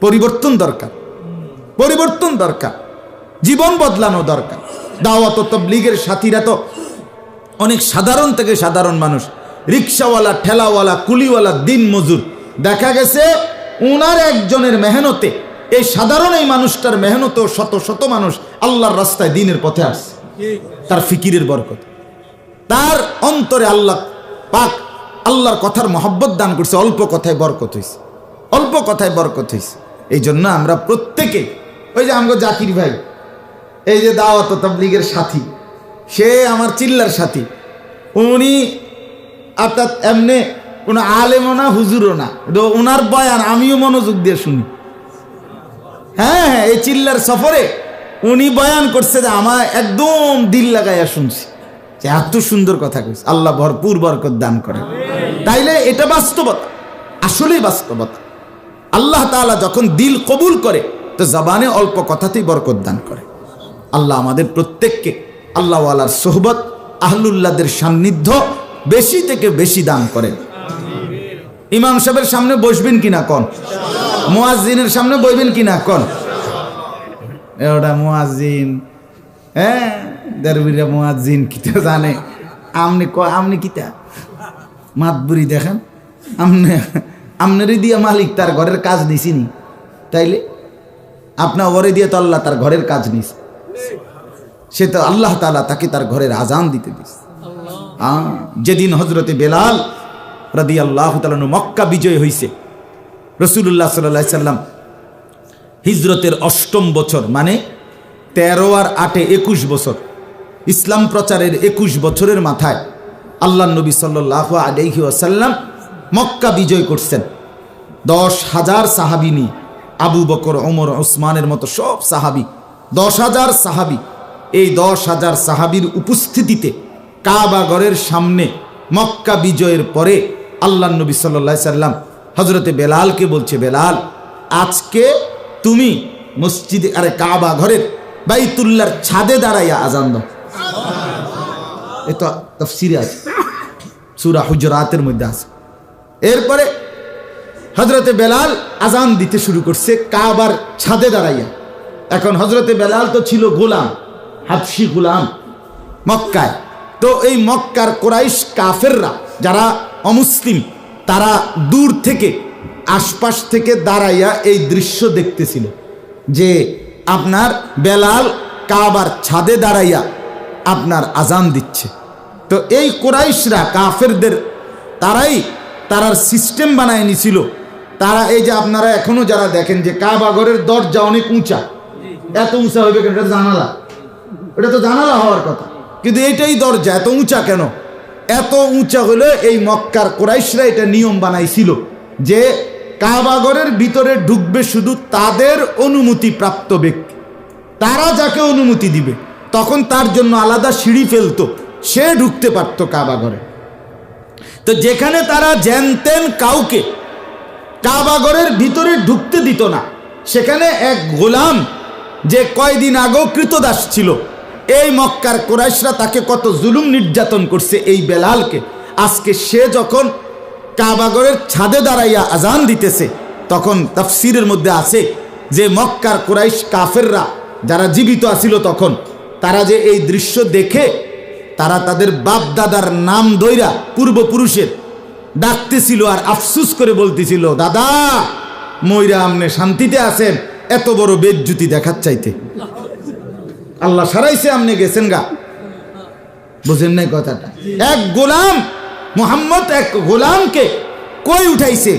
পরিবর্তন দরকার। পরিবর্তন দরকার। জীবন বদলানো দরকার। দাওয়াত তবলিগের সাথীরা তো অনেক সাধারণ থেকে সাধারণ মানুষ। রিক্সাওয়ালা, ঠেলাওয়ালা, কুলিওয়ালা, দিন মজুর। দেখা গেছে উনার একজনের মেহনতে এই সাধারণ এই মানুষটার মেহনত শত শত মানুষ আল্লাহর রাস্তায় দিনের পথে আসছে। তার ফিকিরের বরকত। তার অন্তরে আল্লাহ পাক আল্লাহর কথার মহব্বত দান করছে, অল্প কথায় বরকত হয়েছে কথায় বরকত হয়েছে এই জন্য আমরা প্রত্যেকে, ওই যে আমগো জাকির ভাই, এই যে দাওয়াত তাবলিগের সাথী, সে আমার চিল্লার সাথী। উনি অর্থাৎ এমনি কোনো আলেমও না, হুজুরও না। ওনার বয়ান, আমিও মনোযোগ দিয়ে শুনি। হ্যাঁ হ্যাঁ এই চিল্লার সফরে উনি বয়ান করছে যে আমার একদম দিল লাগাইয়া শুনছি। যে এত সুন্দর কথা কইছে। আল্লাহ ভরপুর বরকত দান করে। তাইলে এটা বাস্তবতা। আসলেই বাস্তবতা। আল্লাহ তাআলা যখন দিল কবুল করে, তো জবানে অল্প কথাতেই বরকত দান করে। আল্লাহ আমাদের প্রত্যেককে আল্লাহওয়ালার সোহবত, আহলুল্লাদের সান্নিধ্য বেশি থেকে বেশি দান করেন। ইমাম সাহেবের সামনে বসবেন কিনা কন? মুয়াজ্জিনের সামনে বইবেন কিনা কন? ওটা মুয়াজ্জিন হ্যাঁ দেরবিরা মুয়াজ্জিন কিতা জানে? আমনি ক আমনি কিতা? মাতবুরি দেখেন? আমনে আমনেরই দিয়া মালিক তার ঘরের কাজ দিছিনি। তাইলে আপনার ওরে দিয়ে তো আল্লাহ তার ঘরের কাজ নিস সে তো আল্লাহ তাআলা তাকে তার ঘরের আজান দিতে দিস যেদিন হজরতে বেলাল রাদি আল্লাহ তালু মক্কা বিজয় হইছে রসুল্লাহ সাল্লাহ সাল্লাম হিজরতের অষ্টম বছর মানে তেরো আর আটে একুশ বছর, ইসলাম প্রচারের একুশ বছরের মাথায় আল্লাহ নবী সাল্লাহ আলহি আসাল্লাম মক্কা বিজয় করছেন। দশ হাজার সাহাবি আবু বকর, ওমর, ওসমানের মতো সব সাহাবি। দশ হাজার সাহাবি। এই দশ হাজার সাহাবির উপস্থিতিতে কাবাগরের সামনে মক্কা বিজয়ের পরে আল্লাহ নবী সাল্লা সাল্লাম হজরতে বেলালকে বলছে, বেলাল, আজকে তুমি মসজিদে, আরে কাবা ঘরের বাইতুল্লার ছাদে দাঁড়াইয়া আজান দাও। এ তো আছে। সুরা হুজরাতের মধ্যে আছে। এরপরে হজরতে বেলাল আজান দিতে শুরু করছে কাবার ছাদে দাঁড়াইয়া। এখন হজরতে বেলাল তো ছিল গোলাম, হাফসি গোলাম, মক্কায়। তো এই মক্কার কোরাইশ কাফেররা যারা অমুসলিম, তারা দূর থেকে, আশপাশ থেকে দাঁড়াইয়া এই দৃশ্য দেখতেছিল যে আপনার বেলাল কাবার ছাদে দাঁড়াইয়া আপনার আজান দিচ্ছে। তো এই কোরাইশরা, কাফেরদের, তারাই তারার সিস্টেম বানায় নিছিল। তারা এই যে আপনারা এখনও যারা দেখেন যে কাবাগরের দরজা অনেক উঁচা, এত উঁচা হইবে কেন? এটা জানালা। এটা তো জানালা হওয়ার কথা। কিন্তু এটাই দরজা, এত উঁচা কেন? এত উঁচা হলে এই মক্কার কোরাইশরা এটা নিয়ম বানাইছিল যে কাবাগরের ভিতরে ঢুকবে শুধু তাদের অনুমতি প্রাপ্ত ব্যক্তি। তারা যাকে অনুমতি দিবে, তখন তার জন্য আলাদা সিঁড়ি ফেলতো। সে ঢুকতে পারত কাবাগরে তো যেখানে তারা জানতেন কাউকে কাবাগরের ভিতরে ঢুকতে দিত না, সেখানে এক গোলাম যে কয়দিন আগেও কৃতদাস ছিল, এই মক্কার কোরাইশরা তাকে কত জুলুম নির্যাতন করছে এই বেলালকে। আজকে সে যখন কাবাগরের ছাদে দাঁড়াইয়া আজান দিতেছে, তখন তাফসিরের মধ্যে আছে যে মক্কার কোরাইশ কাফেররা যারা জীবিত আছিল তখন, তারা যে এই দৃশ্য দেখে তারা তাদের বাপ দাদার নাম দইরা পূর্বপুরুষের ডাকতেছিল আর আফসুস করে বলতেছিল, দাদা ময়রা আমনে শান্তিতে আছেন, এত বড় বেদজ্যুতি দেখার চাইতে। আল্লাহ সারাইছে আমনে গেছেন গা। বুঝেন নাই কথাটা। এক গোলাম, মোহাম্মদ এক গোলামকে কই উঠাইছে?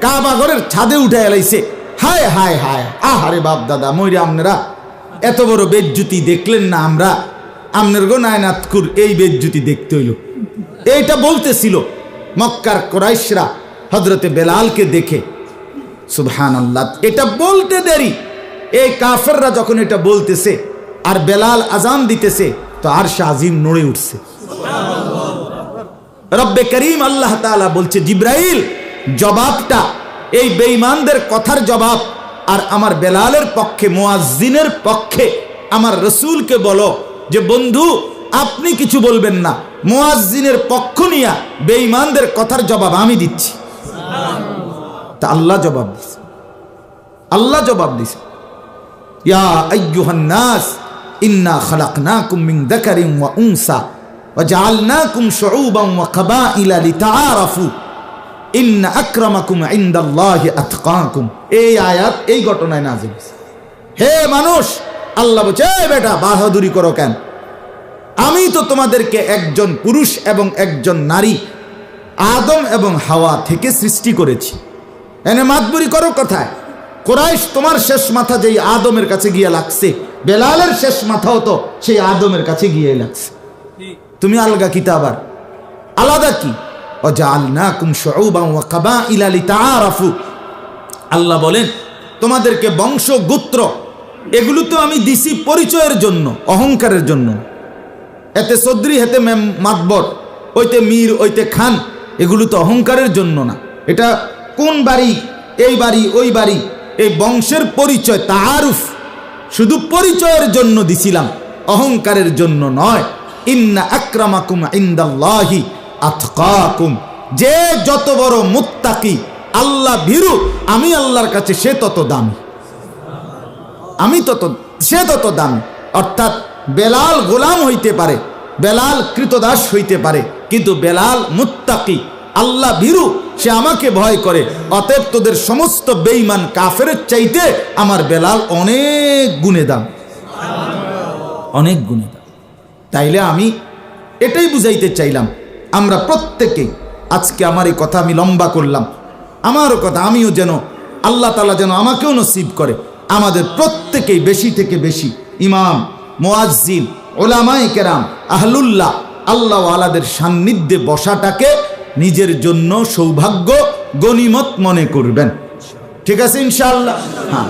কাবাগরের ছাদে উঠাই এলাইছে হায় হায় হায়, আহারে বাপ দাদা ময়রা আমনেরা, এত বড় বেদজ্যুতি দেখলেন না আমরা? আমনের গো নায়নাথকুর এই বেজ্জুতি দেখতে হইল। এইটা বলতেছিল মক্কার কোরাইশরা হজরতে বেলালকে দেখে। সুবহান আল্লাহ এটা বলতে দেরি। এই কাফেররা যখন এটা বলতেছে আর বেলাল আজান দিতেছে, তো আর আজিম নড়ে উঠছে। রব্বে করিম আল্লাহ তাআলা বলছে, জিব্রাইল, জবাবটা, এই বেঈমানদের কথার জবাব আর আমার বেলালের পক্ষে, মুয়াজ্জিনের পক্ষে, আমার রসুলকে বলো। যে বন্ধু, আপনি কিছু বলবেন না। মুয়াজ্জিনের পক্ষ নিয়া বেঈমানদের কথার জবাব আমি দিচ্ছি। তা আল্লাহ জবাব দিচ্ছে আল্লাহ জবাব দিছে। ইয়া ইন্না খালাকনাকুম মিন যাকারিন ওয়া ইন্না এই ঘটনায় হে মানুষ আল্লাহ বলছে, "এই বেটা, বাহাদুরি করো কেন? আমি তো তোমাদেরকে একজন পুরুষ এবং একজন নারী, আদম এবং হাওয়া থেকে সৃষ্টি করেছি। এনে মাতবুরি করো কথায়? কোরাইশ তোমার শেষ মাথা যেই আদমের কাছে গিয়ে লাগছে, বেলালের শেষ মাথাও তো সেই আদমের কাছে গিয়ে লাগছে। তুমি আলগা কিতাবার আলাদা কি? আল্লাহ বলেন, তোমাদেরকে বংশ গোত্র এগুলো তো আমি দিছি পরিচয়ের জন্য, অহংকারের জন্য। এতে সদ্রি হেতে মেম- মাতবর, ওইতে মীর, ওইতে খান, এগুলো তো অহংকারের জন্য না। এটা কোন বাড়ি, এই বাড়ি, ওই বাড়ি, এই বংশের পরিচয় তাহারুফ। শুধু পরিচয়ের জন্য দিছিলাম, অহংকারের জন্য নয়। ইন্না আক্রামাকুম ইন্দাল্লাহি আতকাকুম। যে যত বড় মুত্তাকি, আল্লাহ ভীরু, আমি আল্লাহর কাছে সে তত দামি। আমি তত, সে তত দামি। অর্থাৎ বেলাল গোলাম হইতে পারে, বেলাল কৃতদাস হইতে পারে, কিন্তু বেলাল মুত্তাকি, আল্লাহ ভীরু, সে আমাকে ভয় করে। অতএব তোদের সমস্ত বেইমান কাফের চাইতে আমার বেলাল অনেক গুণে দাম। অনেক গুণে দাম। তাইলে আমি এটাই বুঝাইতে চাইলাম, আমরা প্রত্যেকেই আজকে আমার এই কথা আমি লম্বা করলাম। আমারও কথা, আমিও যেন আল্লাহ তালা যেন আমাকেও নসিব করে। আমাদের প্রত্যেকেই বেশি থেকে বেশি ইমাম, মোয়াজ্জিন ওলামাই কেরাম, আহলুল্লাহ, আল্লাহ আলাদের সান্নিধ্যে বসাটাকে নিজের জন্য সৌভাগ্য, গণিমত মনে করবেন। ঠিক আছে ইনশাল্লাহ হ্যাঁ।